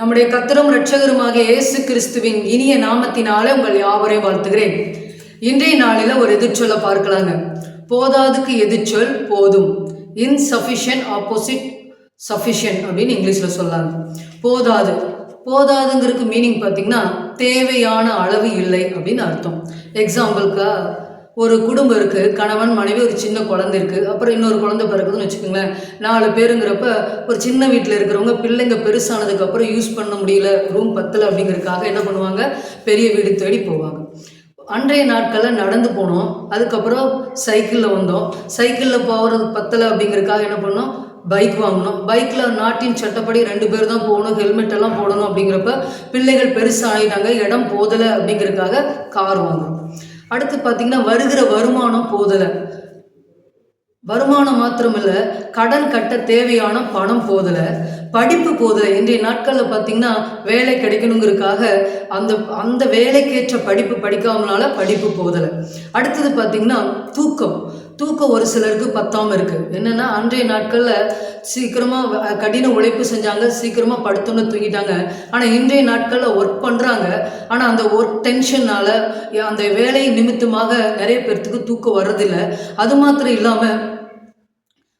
நம்முடைய கத்தரும் இரட்சகருமாகிய இயேசு கிறிஸ்துவின் இனிய நாமத்தினாலே உங்கள் யாவரையும் வாழ்த்துகிறேன். இன்றைய நாளில் ஒரு எதிர்ச்சொல்ல பார்க்கலாங்க. போதாதுக்கு எதிர்ச்சொல் போதும். இன்சஃபிஷியன்ட் ஆப்போசிட் சஃபிஷியன்ட் அப்படின்னு இங்கிலீஷில் சொல்லலாங்க போதாது. போதாதுங்கிறதுக்கு மீனிங் பார்த்தீங்கன்னா தேவையான அளவு இல்லை அப்படின்னு அர்த்தம். எக்ஸாம்பிளுக்கு ஒரு குடும்பம் இருக்குது கணவன் மனைவி ஒரு சின்ன குழந்தை இருக்குது அப்புறம் இன்னொரு குழந்தை பிறகுதுன்னு வச்சுக்கோங்களேன். நாலு பேருங்கிறப்ப ஒரு சின்ன வீட்டில் இருக்கிறவங்க பிள்ளைங்க பெருசானதுக்கப்புறம் யூஸ் பண்ண முடியல ரூம் பத்தலை அப்படிங்கிறதுக்காக என்ன பண்ணுவாங்க? பெரிய வீடு தேடி போவாங்க. அன்றைய நாட்களில் நடந்து போனோம். அதுக்கப்புறம் சைக்கிளில் வந்தோம். சைக்கிளில் போகிறது பத்தலை அப்படிங்கிறதுக்காக என்ன பண்ணோம்? பைக் வாங்கினோம். பைக்கில் நாட்டின் சட்டப்படி ரெண்டு பேர் தான் போகணும் ஹெல்மெட் எல்லாம் போடணும் அப்படிங்கிறப்ப பிள்ளைகள் பெருசாகிட்டாங்க இடம் போதலை அப்படிங்கிறதுக்காக கார் வாங்கினோம். அடுத்து பார்த்தீங்கன்னா வருகிற வருமானம் போதலை. வருமானம் மாத்திரமில்ல கடன் கட்ட தேவையான பணம் போதலை. படிப்பு போதலை. இன்றைய நாட்களில் பார்த்தீங்கன்னா வேலை கிடைக்கணுங்கிறதுக்காக அந்த அந்த வேலைக்கேற்ற படிப்பு படிக்காமனால படிப்பு போதலை. அடுத்தது பார்த்தீங்கன்னா தூக்கம். தூக்கம் ஒரு சிலருக்கு பத்தாமல் இருக்குது என்னென்னா அன்றைய நாட்களில் சீக்கிரமாக கடின உழைப்பு செஞ்சாங்க சீக்கிரமாக படுத்தோன்னு தூங்கிட்டாங்க. ஆனால் இன்றைய நாட்களில் ஒர்க் பண்ணுறாங்க ஆனால் அந்த ஒர்க் டென்ஷனால் அந்த வேலை நிமித்தமாக நிறைய பேர்த்துக்கு தூக்கம் வர்றதில்லை. அது மாத்திரம் இல்லாமல்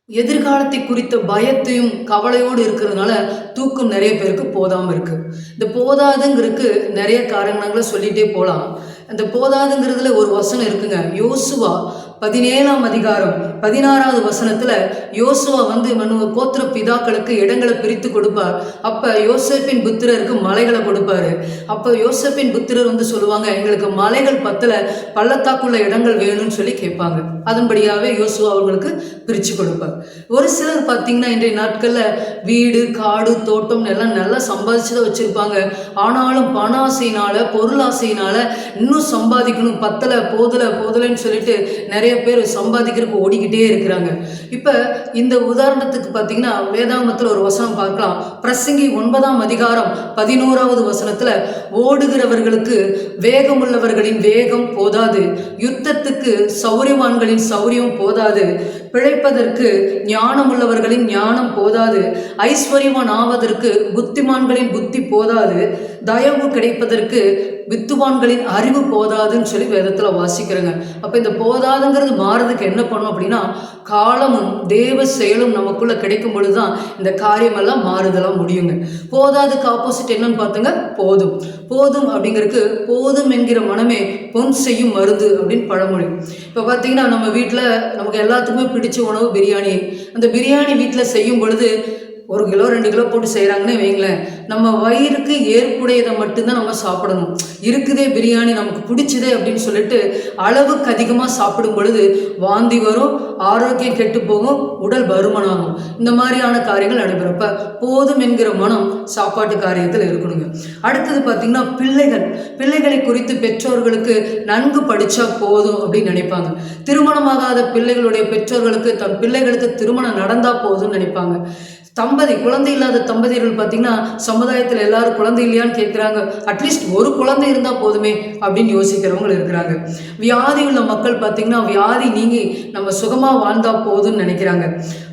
எதிர்காலத்தை குறித்த பயத்தையும் கவலையோடு இருக்கிறதுனால தூக்கம் நிறைய பேருக்கு போதாமல் இருக்குது இந்த போதாதுங்கிறதுக்கு நிறைய காரணங்களை சொல்லிகிட்டே போகலாம் அந்த போதாதுங்கிறதுல ஒரு வசனம் இருக்குங்க. யோசுவா பதினேழாம் அதிகாரம் பதினாறாவது வசனத்துல யோசுவா வந்து மனு கோத்திர பிதாக்களுக்கு இடங்களை பிரித்து கொடுப்பார். அப்ப யோசப்பின் புத்திரருக்கு மலைகளை கொடுப்பாரு. அப்ப யோசப்பின் புத்திரர் வந்து சொல்லுவாங்க எங்களுக்கு மலைகள் பத்துல பள்ளத்தாக்குள்ள இடங்கள் வேணும்னு சொல்லி கேட்பாங்க. அதன்படியாவே யோசுவா அவர்களுக்கு பிரித்து கொடுப்பார். ஒரு சிலர் பார்த்தீங்கன்னா இன்றைய நாட்களில் வீடு காடு தோட்டம் எல்லாம் நல்லா சம்பாதிச்சு தான் வச்சுருப்பாங்க. ஆனாலும் பண ஆசையினால பொருளாசையினால இன்னும் சம்பாதிக்கணும். பத்தலை போதலை போதலைன்னு சொல்லிட்டு நிறைய நிறைய பேர் சம்பாதிக்கிறதுக்கு ஓடிக்கிட்டே இருக்கிறாங்க. இப்போ இந்த உதாரணத்துக்கு பார்த்தீங்கன்னா வேதாமத்தில் ஒரு வசனம் பார்க்கலாம். பிரசங்கி ஒன்பதாம் அதிகாரம் பதினோராவது வசனத்தில் ஓடுகிறவர்களுக்கு வேகமுள்ளவர்களின் வேகம் போதாது. யுத்தத்துக்கு சௌரியவான்களின் சௌரியம் போதாது. பிழைப்பதற்கு ஞானமுள்ளவர்களின் ஞானம் போதாது. ஐஸ்வர்யவான் ஆவதற்கு புத்திமான்களின் புத்தி போதாது. தயவு கிடைப்பதற்கு வித்துவான்களின் அறிவு போதாதுன்னு சொல்லி வேதத்தில் வாசிக்கிறேங்க. அப்போ இந்த போதாதுங்கிறது மாறுறதுக்கு என்ன பண்ணும் அப்படின்னா காலமும் தேவ செயலும் நமக்குள்ளே கிடைக்கும் பொழுது தான் இந்த காரியமெல்லாம் மாறுதலாம் முடியுங்க. போதாதுக்கு ஆப்போசிட் என்னன்னு பார்த்துங்க போதும். போதும் அப்படிங்கிறதுக்கு போதும் என்கிற மனமே பொன் செய்யும் மருந்து அப்படின்னு பழமொழி. இப்போ பார்த்தீங்கன்னா நம்ம வீட்டில் நமக்கு எல்லாத்துக்குமே பிடிச்ச உணவு பிரியாணி. அந்த பிரியாணி வீட்டில் செய்யும் பொழுது ஒரு கிலோ ரெண்டு கிலோ போட்டு செய்கிறாங்கன்னு வைங்களேன் நம்ம வயிறுக்கு ஏற்புடையதை மட்டும்தான் நம்ம சாப்பிடணும். இருக்குதே பிரியாணி நமக்கு பிடிச்சதே அப்படின்னு சொல்லிட்டு அளவுக்கு அதிகமாக சாப்பிடும் பொழுது வாந்தி வரும் ஆரோக்கியம் கெட்டு போகும் உடல் பருமனாகும். இந்த மாதிரியான காரியங்கள் நடைபெறப்ப போதும் என்கிற மனம் சாப்பாட்டு காரியத்தில் இருக்கணுங்க. அடுத்தது பார்த்திங்கன்னா பிள்ளைகள். பிள்ளைகளை குறித்து பெற்றோர்களுக்கு நன்கு படித்தா போதும் அப்படின்னு நினைப்பாங்க. திருமணமாகாத பிள்ளைகளுடைய பெற்றோர்களுக்கு தன் பிள்ளைகளுக்கு திருமணம் நடந்தால் போதும்னு நினைப்பாங்க. தம்பதி குழந்தை இல்லாத தம்பதியர்கள் பார்த்தீங்கன்னா சமுதாயத்தில் எல்லாரும் குழந்தை இல்லையான்னு கேட்குறாங்க அட்லீஸ்ட் ஒரு குழந்தை இருந்தால் போதுமே அப்படின்னு யோசிக்கிறவங்க இருக்கிறாங்க. வியாதி உள்ள மக்கள் பார்த்தீங்கன்னா வியாதி நீங்கி நம்ம சுகமாக வாழ்ந்தால் போதும்னு நினைக்கிறாங்க.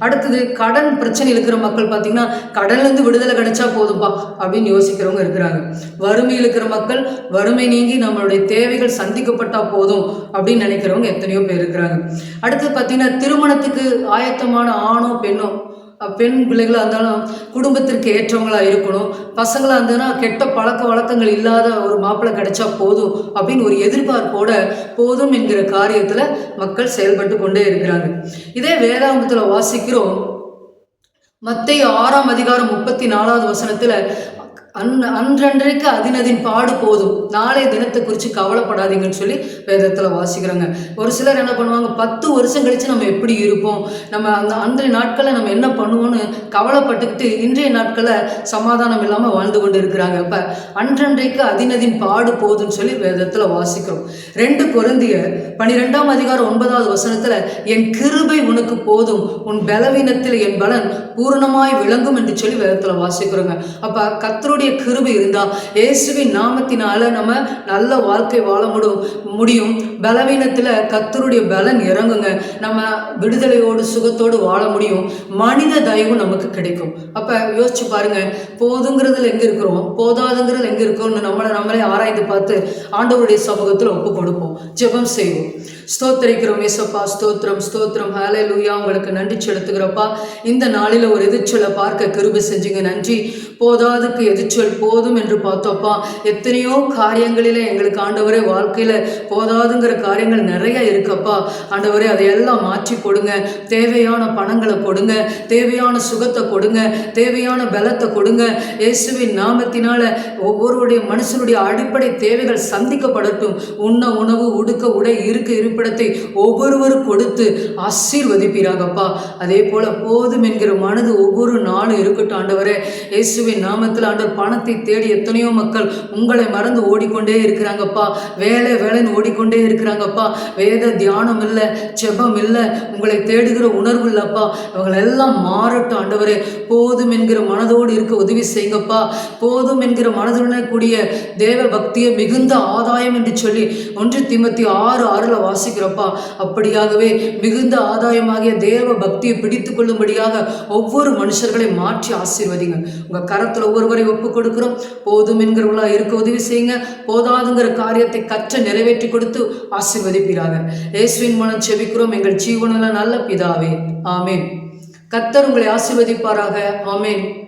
அடுத்தது கடன் பிரச்சனை இருக்கிற மக்கள் பார்த்தீங்கன்னா கடன்லேருந்து விடுதலை கிடைச்சா போதும்பா அப்படின்னு யோசிக்கிறவங்க இருக்கிறாங்க. வறுமை இருக்கிற மக்கள் வறுமை நீங்கி நம்மளுடைய தேவைகள் சந்திக்கப்பட்டால் போதும் அப்படின்னு நினைக்கிறவங்க எத்தனையோ பேர் இருக்கிறாங்க. அடுத்து பார்த்தீங்கன்னா திருமணத்துக்கு ஆயத்தமான ஆணோ பெண்ணோ பெண் பிள்ளைகளாக இருந்தாலும் குடும்பத்திற்கு ஏற்றவங்களாக இருக்கணும். பசங்களாக இருந்ததுன்னா கெட்ட பழக்க வழக்கங்கள் இல்லாத ஒரு மாப்பிள்ளை கிடைச்சா போதும் அப்படின்னு ஒரு எதிர்பார்ப்போட போதும் என்கிற காரியத்தில் மக்கள் செயல்பட்டு கொண்டே இருக்கிறாங்க. இதே வேதாந்தத்தில் வாசிக்கிறோம். மத்திய ஆறாம் அதிகாரம் முப்பத்தி நாலாவது வசனத்தில் அன் அன்றன்றைக்கு அதினதின் பாடு போதும். நாளைய தினத்தை குறித்து கவலைப்படாதீங்கன்னு சொல்லி வேதத்தில் வாசிக்கிறாங்க. ஒரு சிலர் என்ன பண்ணுவாங்க பத்து வருஷம் கழித்து நம்ம எப்படி இருப்போம்? நம்ம அந்த அன்றைய நாட்களை நம்ம என்ன பண்ணுவோம்னு கவலைப்பட்டுக்கிட்டு இன்றைய நாட்களை சமாதானம் இல்லாமல் வாழ்ந்து கொண்டு இருக்கிறாங்க இப்போ அன்றன்றைக்கு அதினதின் பாடு போதும்னு சொல்லி வேதத்தில் வாசிக்கிறோம். ரெண்டு குழந்தைய பனிரெண்டாம் அதிகாரம் ஒன்பதாவது வசனத்தில் என் கிருபை உனக்கு போதும். உன் பலவீனத்தில் என் பலன் பூரணமாய் விளங்கும் என்று சொல்லி வேதத்தில் வாசிக்கிறோங்க. அப்போ கத்தருடைய அவருடைய கிருபை இருந்தா இயேசுவின் நாமத்தினால நம்ம நல்ல வாழ்க்கை வாழ முடியும் முடியும். பலவீனத்துல கத்தருடைய பலன் இறங்குங்க. நம்ம விடுதலையோடு சுகத்தோடு வாழ முடியும். மனித தயவு நமக்கு கிடைக்கும். அப்ப யோசிச்சு பாருங்க. போதுங்கிறதுல எங்க இருக்கிறோம்? போதாதுங்கிறது எங்க இருக்கோம்னு நம்மளை நம்மளே ஆராய்ந்து பார்த்து ஆண்டவருடைய சமூகத்துல ஒப்பு கொடுப்போம். ஜெபம் செய்வோம். ஸ்தோத்தரிக்கிறோம் ஏசப்பா ஸ்தோத்திரம் ஸ்தோத்திரம். ஹேலே லூயா உங்களுக்கு நன்றி செலுத்துகிறப்பா இந்த நாளில் ஒரு எதிர்ச்சலை பார்க்க கிருபை செஞ்சீங்க. நன்றி. போதாதுக்கு எதிர்ச்சல் போதும் என்று பார்த்தோப்பா. எத்தனையோ காரியங்களில் எங்களுக்கு ஆண்டவரே வாழ்க்கையில் போதாதுங்கிற காரியங்கள் நிறைய இருக்கப்பா. ஆண்டவரே அதையெல்லாம் மாற்றி கொடுங்க. தேவையான பணங்களை கொடுங்க. தேவையான சுகத்தை கொடுங்க. தேவையான பலத்தை கொடுங்க. இயேசுவின் நாமத்தினால ஒவ்வொருடைய மனுஷனுடைய அடிப்படை தேவைகள் சந்திக்கப்படட்டும். உண்ண உணவு உடுக்க உடை இருக்க இருப்பிடத்தை ஒவ்வொருவரும் கொடுத்து ஆசீர்வதிப்பீராகப்பா. அதே போல போதும் என்கிற மனது ஒவ்வொரு நாளும் இருக்கட்டும் ஆண்டவரே. இயேசுவின் நாமத்தில் ஆண்டவர் பணத்தை தேடி எத்தனையோ மக்கள் உங்களை மறந்து ஓடிக்கொண்டே இருக்கிறாங்கப்பா. வேலை வேலைன்னு ஓடிக்கொண்டே இருக்கிறாங்கப்பா. வேத தியானம் இல்லை செபம் இல்லை உங்களை தேடுகிற உணர்வு இல்லப்பா. இவங்களெல்லாம் மாறட்டும் ஆண்டவரே. போதும் என்கிற மனதோடு இருக்க உதவி செய்யுங்கப்பா. போதும் என்கிற மனதுடன் கூடிய தேவ பக்தியை மிகுந்த ஆதாயம் என்று சொல்லி ஒன்று திமத்தி ஆறு ஆறில் வாசிக்கிறப்பா. அப்படியாகவே மிகுந்த ஆதாயமாகிய தேவ பக்தியை பிடித்து கொள்ளும்படியாக ஒவ்வொரு மனுஷர்களை மாற்றி ஆசீர்வதிங்க உங்கள் கரத்தில் ஒவ்வொருவரை ஒப்பு கொடுக்கிறோம். போதும் என்கிறவங்களா இருக்க உதவி செய்யுங்க. போதாதுங்கிற காரியத்தை கற்ற நிறைவேற்றி கொடுத்து ஆசிர்வதிப்பீராக. இயேசுவின் மனம் செபிக்கிறோம். எங்கள் ஜீவனில் நல்ல பிதாவே. ஆமேன். கத்தர் உங்களை ஆசிர்வதிப்பாராக. ஆமேன்.